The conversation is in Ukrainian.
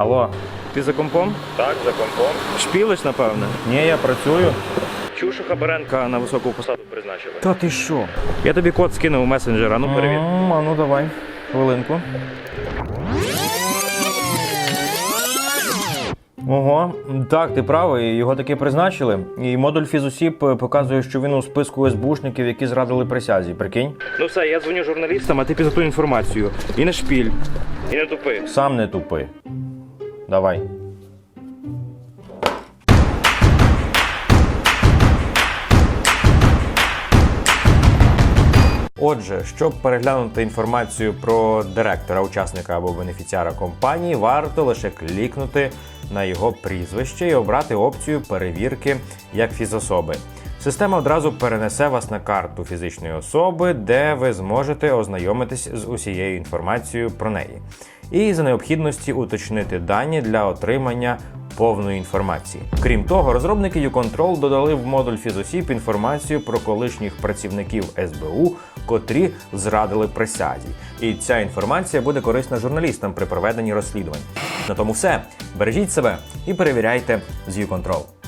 Алло, ти за компом? Так, за компом. Шпілиш, напевне? Ні, я працюю. Чув, що Хабаренка на високу посаду призначили. Та ти що? Я тобі код скинув у месенджер, а ну перевір. М, А ну давай, хвилинку. Ого, так, ти правий, його таки призначили. І модуль фізосіб е, показує, що він у списку СБУшників, які зрадили присязі. Прикинь? Ну все, я дзвоню журналістам, а ти ту інформацію. І не шпіль, і не тупи. Сам не тупи. Давай. Отже, щоб переглянути інформацію про директора, учасника або бенефіціара компанії, варто лише клікнути на його прізвище і обрати опцію перевірки як фізособи. Система одразу перенесе вас на карту фізичної особи, де ви зможете ознайомитись з усією інформацією про неї, і за необхідності уточнити дані для отримання повної інформації. Крім того, розробники YouControl додали в модуль фізосіб інформацію про колишніх працівників СБУ, котрі зрадили присязі. І ця інформація буде корисна журналістам при проведенні розслідувань. На тому все. Бережіть себе і перевіряйте з YouControl.